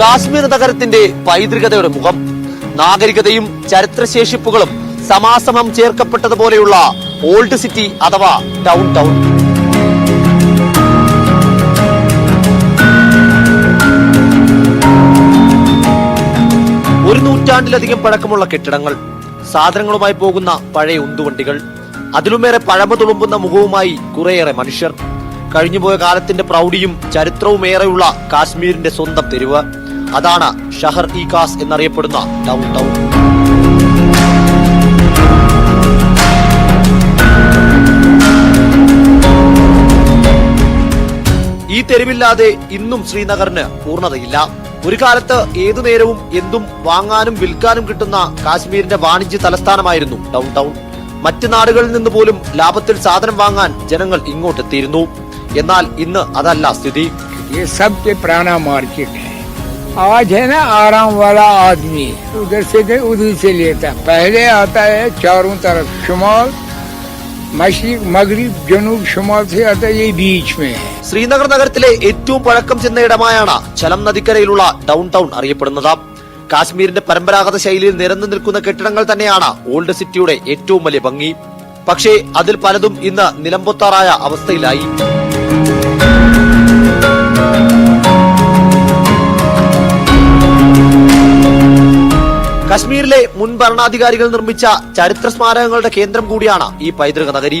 കാശ്മീർ നഗരത്തിന്റെ പൈതൃകതയുടെ മുഖം നാഗരികതയും ചരിത്രശേഷിപ്പുകളും സമാസമം ചേർക്കപ്പെട്ടതുപോലെയുള്ള ഓൾഡ് സിറ്റി അഥവാ ടൗൺ ടൗൺ ഒരു നൂറ്റാണ്ടിലധികം പഴക്കമുള്ള കെട്ടിടങ്ങൾ സാധനങ്ങളുമായി പോകുന്ന പഴയ ഉന്തുവണ്ടികൾ അതിലുമേറെ പഴമ തുളുമ്പുന്ന മുഖവുമായി കുറേയേറെ മനുഷ്യർ. കഴിഞ്ഞുപോയ കാലത്തിന്റെ പ്രൗഢിയും ചരിത്രവും ഏറെയുള്ള കാശ്മീരിന്റെ സ്വന്തം തെരുവ്. അതാണ് ഷഹർ ഇ കാസ് എന്നറിയപ്പെടുന്ന ഡൗൺ ടൗൺ ഈ തെരുവില്ലാതെ ഇന്നും ശ്രീനഗറിന് പൂർണതയില്ല. ഒരു കാലത്ത് ഏതു നേരവും എന്തും വാങ്ങാനും വിൽക്കാനും കിട്ടുന്ന കാശ്മീരിന്റെ വാണിജ്യ തലസ്ഥാനമായിരുന്നു ഡൗൺ ടൗൺ മറ്റ് നാടുകളിൽ നിന്ന് പോലും ലാഭത്തിൽ സാധനം വാങ്ങാൻ ജനങ്ങൾ ഇങ്ങോട്ടെത്തിയിരുന്നു എന്നാൽ ഇന്ന് അതല്ല സ്ഥിതി ये सबसे पुराना मार्केट है आज है ना आराम वाला आदमी उधर से दे उधर से लेता पहले आता है चारों तरफ शुमाल मशरक मगरिब जनूब शुमाल से आता है ये बीच में है ശ്രീനഗർ നഗരത്തിലെ ഏറ്റവും പഴക്കം ചെന്ന ഇടമായാണ് ചലം നദിക്കരയിലുള്ള ഡൗൺ ടൗൺ അറിയപ്പെടുന്നത് കാശ്മീരിന്റെ പരമ്പരാഗത ശൈലിയിൽ നിരന്നു നിൽക്കുന്ന കെട്ടിടങ്ങൾ തന്നെയാണ് ഓൾഡ് സിറ്റിയുടെ ഏറ്റവും വലിയ ഭംഗി. പക്ഷേ അതിൽ പലതും ഇന്ന് നിലംപൊത്താറായ അവസ്ഥയിലായി. കശ്മീരിലെ മുൻ ഭരണാധികാരികൾ നിർമ്മിച്ച ചരിത്ര സ്മാരകങ്ങളുടെ കേന്ദ്രം കൂടിയാണ് ഈ പൈതൃക നഗരി.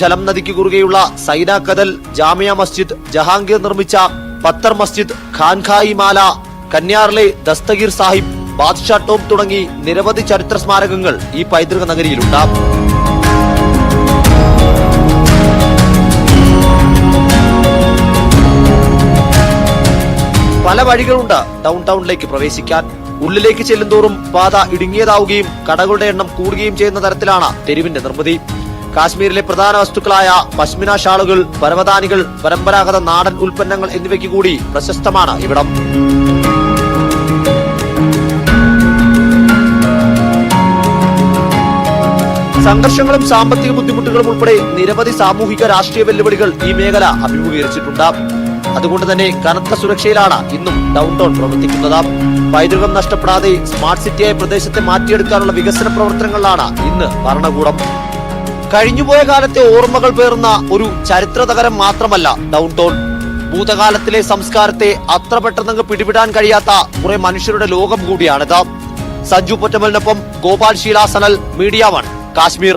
ജലം നദിക്ക് കുറുകെയുള്ള സൈന കദൽ ജാമിയ മസ്ജിദ് ജഹാംഗീർ നിർമ്മിച്ച പത്തർ മസ്ജിദ് ഖാൻഖായി മാല കന്യാറിലെ ദസ്തഗീർ സാഹിബ് ബാദ്ഷാ ടോം തുടങ്ങി നിരവധി ചരിത്ര സ്മാരകങ്ങൾ ഈ പൈതൃക നഗരിയിലുണ്ട് പല വഴികളുണ്ട് ഡൗൺ ടൗണിലേക്ക് പ്രവേശിക്കാൻ. ഉള്ളിലേക്ക് ചെല്ലുന്തോറും പാത ഇടുങ്ങിയതാവുകയും കടകളുടെ എണ്ണം കൂടുകയും ചെയ്യുന്ന തരത്തിലാണ് തെരുവിന്റെ നിർമ്മിതി. കാശ്മീരിലെ പ്രധാന വസ്തുക്കളായ പശ്മിന ഷാളുകൾ പരവതാനികൾ പരമ്പരാഗത നാടൻ ഉൽപ്പന്നങ്ങൾ എന്നിവയ്ക്ക് കൂടി പ്രശസ്തമാണ് ഇവിടം. സംഘർഷങ്ങളും സാമ്പത്തിക ബുദ്ധിമുട്ടുകളും ഉൾപ്പെടെ നിരവധി സാമൂഹിക രാഷ്ട്രീയ വെല്ലുവിളികൾ ഈ മേഖല അഭിമുഖീകരിച്ചിട്ടുണ്ട്. അതുകൊണ്ട് തന്നെ കനത്ത സുരക്ഷയിലാണ് ഇന്നും ഡൗൺ ടൗൺ പ്രവർത്തിക്കുന്നത്. പൈതൃകം നഷ്ടപ്പെടാതെ സ്മാർട്ട് സിറ്റിയായ പ്രദേശത്തെ മാറ്റിയെടുക്കാനുള്ള വികസന പ്രവർത്തനങ്ങളിലാണ് ഇന്ന് ഭരണകൂടം. കഴിഞ്ഞുപോയ കാലത്തെ ഓർമ്മകൾ പേറുന്ന ഒരു ചരിത്ര നഗരം മാത്രമല്ല ഡൗൺ ഭൂതകാലത്തിലെ സംസ്കാരത്തെ അത്ര പെട്ടെന്ന് പിടിവിടാൻ കഴിയാത്ത കുറെ മനുഷ്യരുടെ ലോകം കൂടിയാണിത്. സഞ്ജു പൊറ്റമലിനൊപ്പം ഗോപാൽ ശീലാസനൽ സനൽ മീഡിയ വൺ. കാശ്മീർ